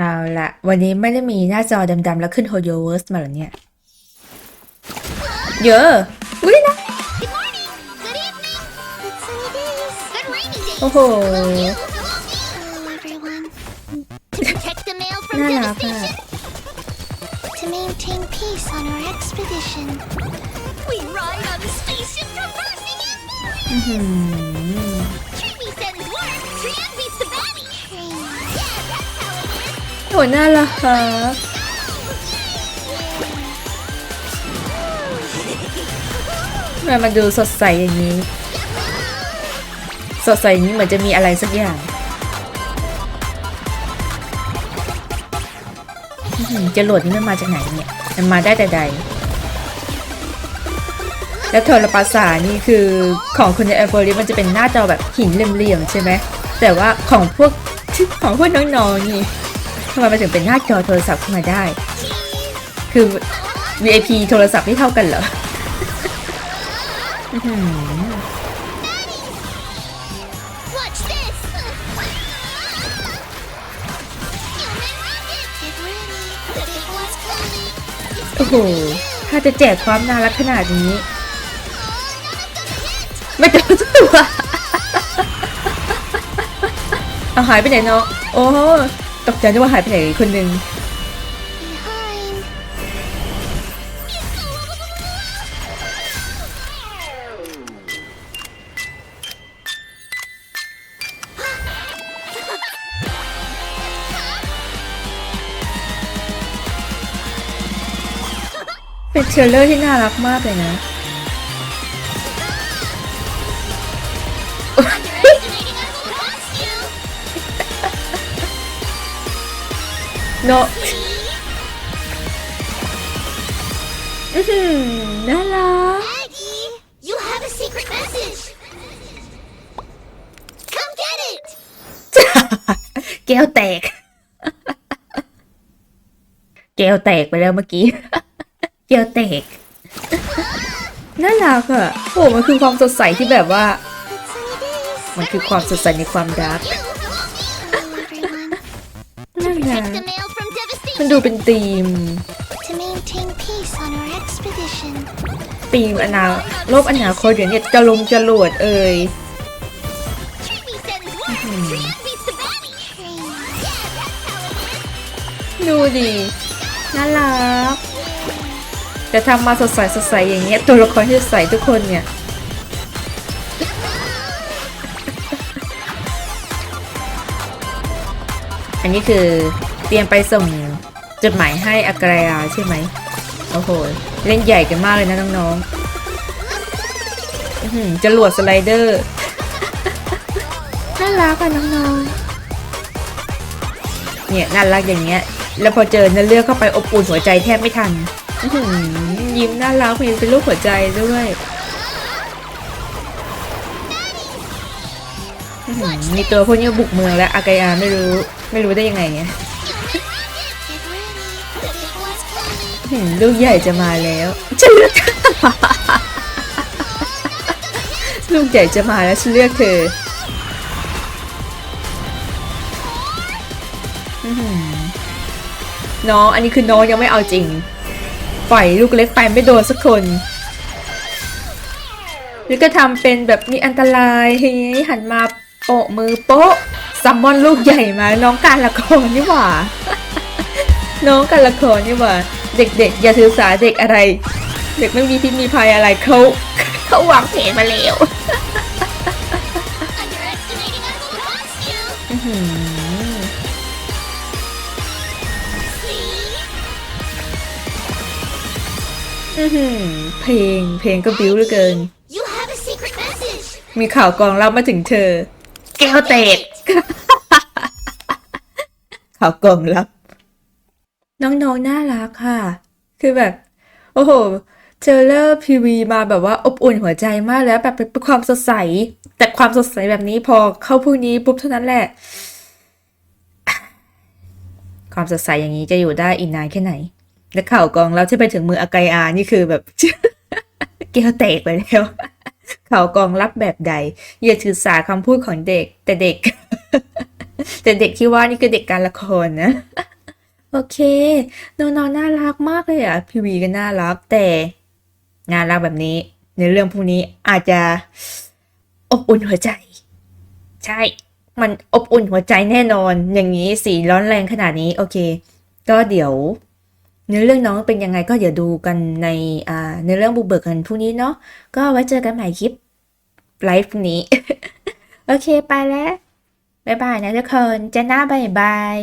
เอาละวันนี้ไม่ได้มีหน้าจอดำๆแล้วขึ้นโฮโยเวิร์สมาเหรอเนี่ย เยอะอุ้ยนะ Good morning. Good evening. Good sunny days. Good rainy days. โอ้โห Hello, everyone. To protect the mail from น่ารักอะ devastation. To maintain peace on our expedition. We ride on the spaceship traversing it. อื้อหือ it is. โหน่ารักค่ะทำไมมันดูสดใสอย่างนี้ สดใสอย่างนี้เหมือนจะมีอะไรสักอย่างอื้อหือจรวดนี้มันมาจากไหนเนี่ย มันมาได้แต่ใด แล้วโทรภาษานี่คือของคนในแอร์โฟลิมันจะเป็นหน้าจอแบบหินเหลี่ยมๆใช่ไหม แต่ว่าของพวกของพวกน้องๆนี่ ทำไมมันถึงเป็นหน้าจอโทรศัพท์ขึ้นมาได้ คือ VIP โทรศัพท์ไม่เท่ากันเหรออื้อหือ Watch this. Human rocket. Get ready. The big one's coming. โอ้โห ถ้าจะแจกความน่ารักขนาดนี้ ไม่เจอสักตัวเอาหายไปไหนเนาะ โอ้ ตกใจนึกว่าหายไปไหนคนหนึ่งเป็นเทรลเลอร์ที่น่ารักมากเลยนะ เนาะอื้อหือน่ารัก Aggie, you have a secret message. Come get it. แก้วแตก แก้วแตกไปแล้วเมื่อกี้ แก้วแตก น่ารักอะโอ้มันคือความสดใสที่แบบว่า Good sunny days. มันคือความสดใสในความรัก Hello, everyone. น่ารัก The mail from มัน devastation ดูเป็นธีม to maintain peace on our expedition. ธีมอนาโลกอนาคตอย่างเนี้ยจะลงจรวดเอ่ย Trini sends work. Trian beats the baddie. Yeah, that's how it is. ดูดิน่ารัก แต่ทำมาสดใสสดใสอย่างเงี้ยตัวละครที่สดใสทุกคนเนี่ย อันนี้คือเตรียมไปส่ง จดหมายให้อากรายาใช่ไหมโอ้โห เล่นใหญ่กันมากเลยนะน้องๆอื้อหือจรวดสไลเดอร์ น่ารักอะน้องๆ เนี่ยน่ารักอย่างเงี้ย แล้วพอเจอเนื้อเรื่องเข้าไปอบอุ่นหัวใจแทบไม่ทันอื้อหือยิ้มน่ารักมีเป็นรูปหัวใจด้วยอื้อหือมีตัวพวกนี้บุกเมืองแล้วอากายาไม่รู้ ไม่รู้ได้ยังไงเนี่ย หือลูกใหญ่จะมาแล้วฉันเลือกลูกใหญ่จะมาแล้วฉันเลือกเธอน้องอันนี้คือน้องยังไม่เอาจริง ปล่อยลูกเล็กไปไม่โดนสักคนหรือก็ทำเป็นแบบมีอันตรายเฮ้ยหันมาโปะมือโป๊ะซัมมอนลูกใหญ่มาน้องการละครนี่หว่า น้องการละครนี่หว่า เด็กๆ อย่าถือสาเด็กอะไร เด็กไม่มีพิษมีภัยอะไรเขาเขาวางแผนมาแล้ว Underestimating us will cost you. อื้อหือ See? อื้อหือเพลงเพลงก็บิ้วเหลือเกิน You have a secret message. มีข่าวกองรับมาถึงเธอ แก้วแตกข่าวกองรับ น้องๆน่ารักค่ะ คือแบบ โอ้โหเทรลเลอร์พีวีมาแบบว่าอบอุ่นหัวใจมากแล้วแบบเป็นความสดใส แต่ความสดใสแบบนี้พอเข้าพวกนี้ปุ๊บเท่านั้นแหละ ความสดใสอย่างนี้จะอยู่ได้อีกนานแค่ไหน และข่าวกองเรับที่ไปถึงมืออากายอานี่คือแบบแก้วแตกไปแล้วข่าวกองรับแบบใดอย่าถือสาคำพูดของเด็ก แต่เด็ก แต่เด็กที่ว่านี่คือเด็กการละครนะ โอเคน้องๆน่ารักมากเลยอะพีวีก็น่ารักแต่น่ารักแบบนี้ ในเรื่องพวกนี้อาจจะอบอุ่นหัวใจ ใช่ มันอบอุ่นหัวใจแน่นอน อย่างนี้สีร้อนแรงขนาดนี้ โอเค ก็เดี๋ยวเนื้อเรื่องน้องเป็นยังไงก็เดี๋ยวดูกันในอ่าในเรื่องบุกเบิกกันพรุ่งนี้เนาะก็ไว้เจอกันใหม่คลิปไลฟ์พรุ่งนี้ โอเคไปแล้ว บ๊ายบายนะทุกคนเจะหน้าบายบาย